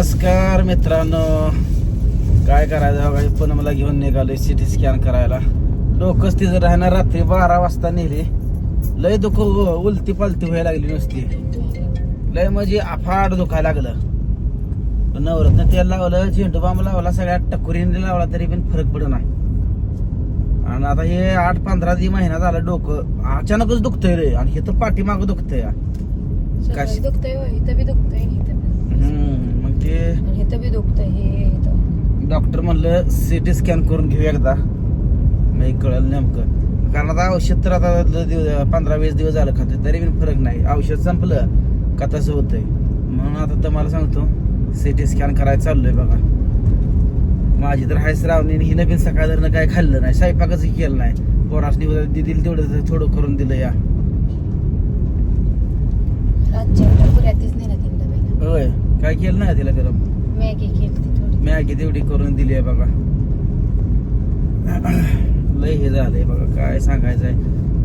नमस्कार मित्रांनो. काय करायचं बघा पण मला घेऊन निघालोय सिटी स्कॅन करायला. डोकंच तिथं राहणार रात्री बारा वाजता नेली. लय दुख उलती पालती व्हायला लागली नुसती. लय म्हणजे अफाट दुखायला लागलं. नवरत्न तेल लावलं झेंडू बांब लावला सगळ्या टकुरीने लावला तरी पण फरक पडना आणि आता हे आठ पंधरा दी महिना झाला डोकं अचानकच दुखतंय रे. आणि हे तर पाठीमागं दुखतंय. दुखतंय दुखतंय ते आणि इथं बी दुखतंय हे डॉक्टर म्हणलं सिटी स्कॅन करून घेऊ एकदा. मी कळलं नेमकं. कारण आता औषध तर आता पंधरा वीस दिवस झालं खाते तरी पण फरक नाही. औषध संपलं का तसं होतंय. म्हणून आता तुम्हाला सांगतो सिटी स्कॅन करायला चाललोय बघा. माझी तर हाय श्रावणी हिनं पण सकाळ काय खाल्लं नाही स्वयंपाकच केलं नाही. पोरासनी दितील तेवढं थोडं करून दिलं या. होय. काय केलं नाही तिला गरम मॅगी केली मॅगी तेवढी करून दिली आहे बघा. लय हे झालंय बघा काय सांगायचंय.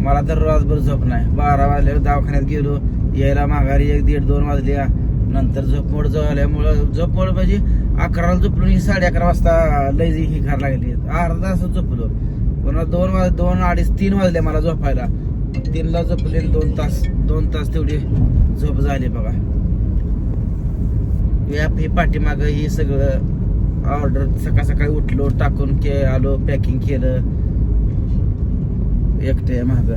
मला तर रातभर झोप नाही. बारा वाजल्यावर दवाखान्यात गेलो यायला माघारी एक दीड दोन वाजल्या. नंतर झोपमोड झाल्यामुळं झोपमोड म्हणजे अकराला झोपलो आणि साडे अकरा वाजता लय जी ही खार लागली. अर्धा तास झोपलो. पुन्हा दोन वाज दोन अडीच तीन वाजले मला झोपायला. तीनला झोपले दोन तास दोन तास तेवढी झोप झाली बघा. व्याप हे पाठीमागं हे सगळं ऑर्डर सकाळ सकाळी उठलो टाकून के आलो पॅकिंग केलं. एकटे माग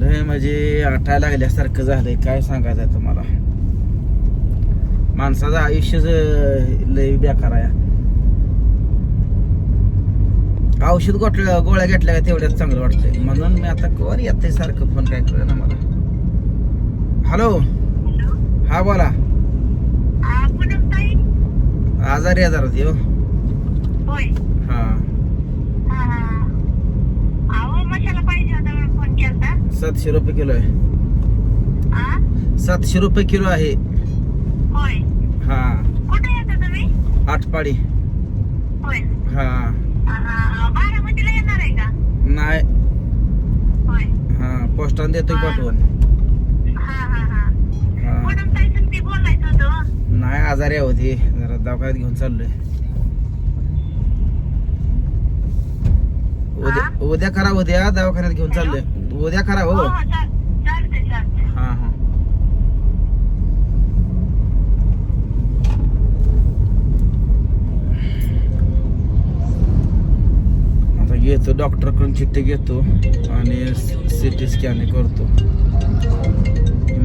लय म्हणजे आठायला लागल्यासारखं झालंय. काय सांगायचं तुम्हाला? माणसाचं आयुष्यच लय बेकार आहे. औषध गोटल्या गोळ्या घेतल्या तेवढ्याच चांगलं वाटतंय. म्हणून मी आता कोण येते सारखं फोन काय कळ ना मला. हॅलो. हा बोला. आजारी आहे जरा देव होय. हा. हा, हा. होता सातशे रुपये किलो आहे. आ? सातशे रुपये किलो आहे. हा. कुठे येता तुम्ही? आठपाडी हा. बारामतीला येणार आहे का? नाही. हा पोस्टाने देतोय पाठवून नाही आजारी होती जरा दवाखान्यात घेऊन चाललोय. उद्या उद्या करा उद्या दवाखान्यात घेऊन चाललोय. उद्या करा हो. हो हो हा हा. आता घेतो डॉक्टरकडून चिठ्ठी घेतो आणि सिटी स्कॅन करतो.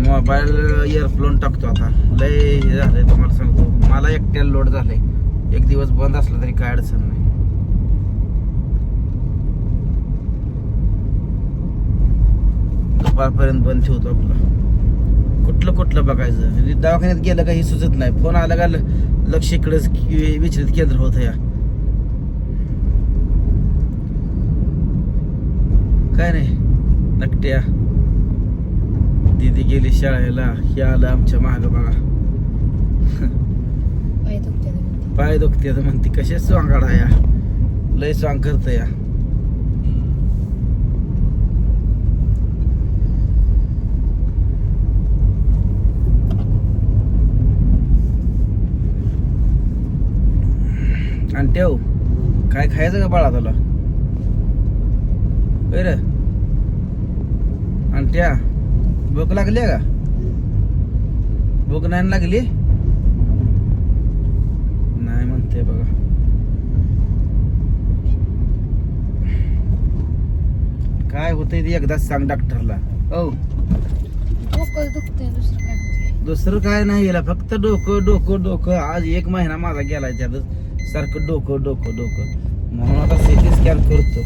मोबाईल इयरफोन टाकतो आता. लय हे झालंय तुम्हाला सांगतो. मला एकट्याला लोड झालंय. एक दिवस बंद असला तरी काय अडचण नाही. दुपारपर्यंत बंद ठेवतो आपलं. कुठलं कुठलं बघायचं? म्हणजे दवाखान्यात गेलं काही सुचत नाही. फोन आला का लक्ष इकडेच विचलित केंद्र होत या. काय नाही. नकट्या. दीदी गेली शाळेला हे आलं आमच्या माग बघा. पाय दुखते तर म्हणते कसे स्वांगाडा या? लय स्वांग करत या. आणि ठेव काय खायचं का बाळा तुला? बर आणि त्या भूक लागली का? भूक नाही लागली? नाही म्हणते बघा. काय होतंय ते एकदाच सांग डॉक्टरला. डोकं दुखतंय दुसरं काय नाही. दुसरं काय नाही गेला फक्त डोकं डोकं डोकं. आज एक महिना माझा गेलाय त्यात. सारखं डोकं डोकं डोकं. म्हणून आता सिटी स्कॅन करतो.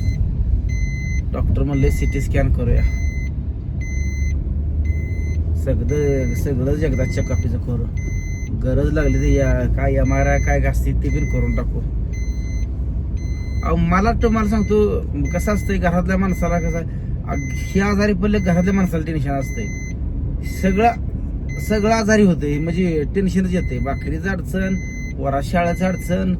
डॉक्टर म्हणले सिटी स्कॅन करूया. सगळं सगळंच एकदा चेकअपीचं करू गरज लागली तर या काय एम आर आय काय घासते ते पण करून टाकू. अहो मला तुम्हाला सांगतो कसं असतंय घरातल्या माणसाला कसं हे आजारी पडले घरातल्या माणसाला टेन्शन असतंय. सगळं सगळं आजारी होते म्हणजे टेन्शनच येते बाकरीचं अडचण वरा शाळेचं अडचण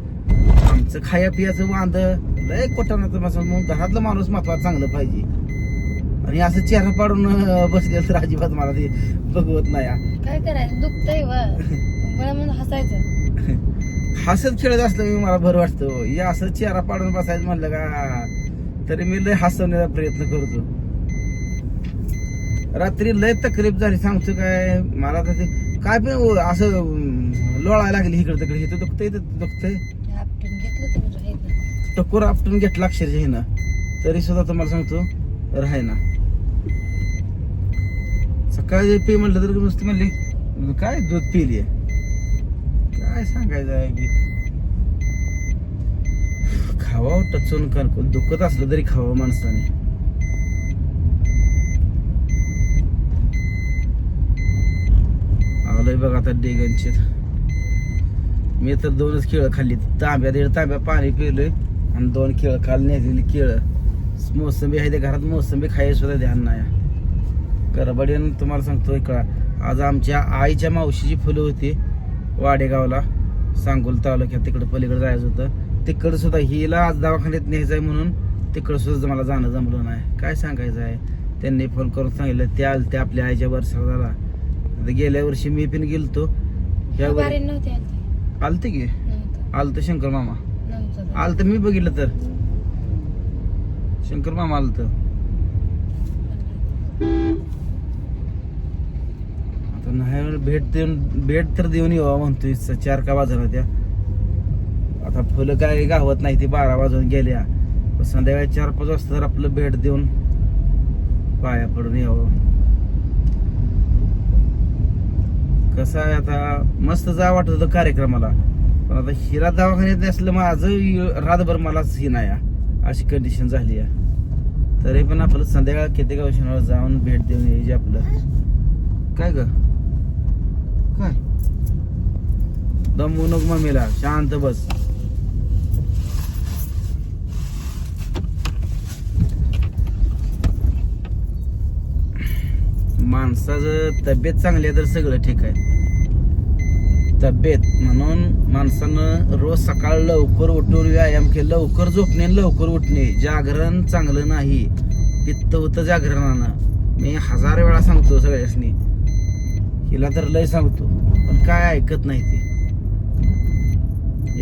आमचं खाया पियाचं वांद लय कोटानाचं मग घरातलं माणूस महत्वाचं चांगलं पाहिजे. आणि असं चेहरा पाडून बसले तर अजिबात मला ते बघवत नाही. हा. काय करायचं? दुखतंय म्हणून हसायचं. हसत खेळत असलं मी मला बरं वाटतं. हो. हे असं चेहरा पाडून बसायचं म्हणलं का? तरी मी लय हसवण्याचा प्रयत्न करतो. रात्री लय तकलीफ झाली. सांगतो काय? मला तर ते काय पण हो, असं अं, लोळायला लागली इकडे तिकडे. इथं दुखतंय इथं दुखतंय. आपटून घेतलं राहिलं टकोर आपटून घेतला अक्षरशः हिनं. तरी सुद्धा तुम्हाला सांगतो राहाय काय पे म्हटलं तर नुसती म्हणली काय दूध पिली काय सांगायचं आहे की खावा टचून कणकून दुखत असलं तरी खावं माणसाने. आलोय बघ आता डेगनचे. मी तर दोनच केळं खाल्ली तांब्या दीड तांब्या पाणी पिलोय आणि दोन केळं काल नेलेली केळं. मोसंबी आहे ते घरात मोसंबी खायला सुद्धा ध्यान नाही. करबडीनं तुम्हाला सांगतोय का? आज आमच्या आईच्या मावशीची फुलं होती वाडेगावला सांगोल तालुक्यात. तिकडं पलीकडे जायचं होतं. तिकडं सुद्धा हिला आज दवाखान्यात न्यायचं आहे म्हणून तिकडं सुद्धा मला जाणं जमलं नाही. काय सांगायचं आहे? त्यांनी फोन करून सांगितलं ते आल ते आपल्या आईच्या वर्षाला गेल्या वर्षी मी पण गेलतो. आलते. आलते की? आलतं शंकर मामा. नव्हतं. आलं तर मी बघितलं तर. शंकर मामा आलं नाही भेट देऊन भेट तर देऊन यावा म्हणतोय स- चार का वाजणार त्या. आता फुलं काय गावत नाही ती बारा वाजून गेल्या. पण संध्याकाळी चार पाच वाजता तर आपलं भेट देऊन पाया पडून यावं. कसं आहे आता मस्त जा वाटत होतं कार्यक्रमाला. पण आता हिरा दवाखान्यात असलं माझं रातभर मलाच ही नाही आहे. अशी कंडिशन झाली आहे. तरी पण आपलं संध्याकाळ किती गावशनावर जाऊन भेट देऊन यायची आपलं. काय ग? काय? दमवू नको मम्मीला. शांत बस. माणसाचं तब्येत चांगली आहे तर सगळं ठीक आहे. तब्येत म्हणून माणसानं रोज सकाळ लवकर उठून व्यायाम केला. लवकर झोपणे लवकर उठणे. जागरण चांगलं नाही. पित्त होतं जागरणानं. मी हजार वेळा सांगतो सगळ्यासनी. हिला तर लय सांगतो पण काय ऐकत नाही ती.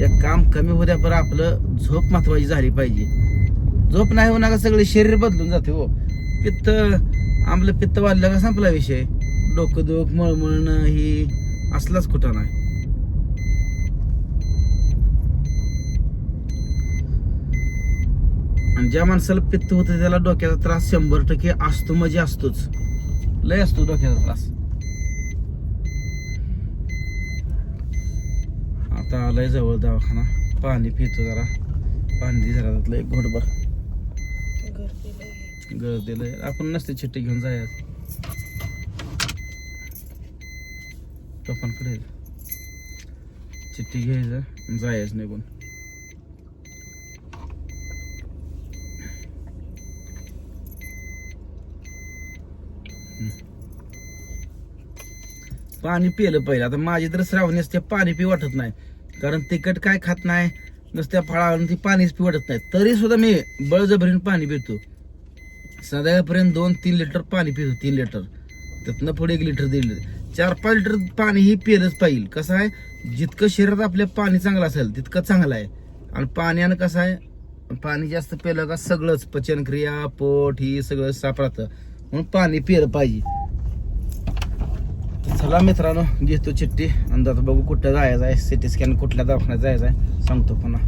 एक काम कमी होत्या पर आपलं झोप महत्वाची झाली पाहिजे. झोप नाही होणार का सगळे शरीर बदलून जाते हो. पित्त आमलं पित्त वाढलं का संपला विषय. डोकंदुख मळमळणं ही असलाच कुठं नाही. आणि ज्या माणसाला पित्त होतं त्याला डोक्याचा त्रास शंभर टक्के असतो म्हणजे असतोच. लय असतो डोक्याचा त्रास. आता आलाय जवळ दवाखाना. पाणी पितो जरा. पाणी दे जरा त्यातलं एक घोटभर. गर्दीला आपण नसते चिठ्ठी घेऊन जायचं. पप्पांकडे चिठ्ठी घ्यायचं नाही निघून. पाणी पिलं पहिलं. आता माझी तर श्रावणी असते पाणी पी वाटत नाही. कारण तिखट काय खात नाही नुसत्या फळावरून ती पाणीच पी वाटत नाही. तरी सुद्धा मी बळजबरीने पाणी पितो. संध्याकाळपर्यंत दोन तीन लिटर पाणी पितो तीन लिटर. त्यातनं पुढे एक लिटर दीड लिटर. चार पाच लिटर पाणी ही पिलंच पाहिजे. कसं आहे? जितकं शरीरात आपल्या पाणी चांगलं असेल तितकं चांगलं आहे. आणि पाण्यानं कसं आहे? पाणी जास्त पिलं का सगळंच. पचनक्रिया पोट ही सगळं साफ राहतं म्हणून पाणी पिलं पाहिजे. चला मित्रांनो घेतो चिठ्ठी. अंदाज बघू कुठं जायचं आहे सिटी स्कॅन कुठल्या दवाखान्यात जायचं आहे सांगतो पुन्हा.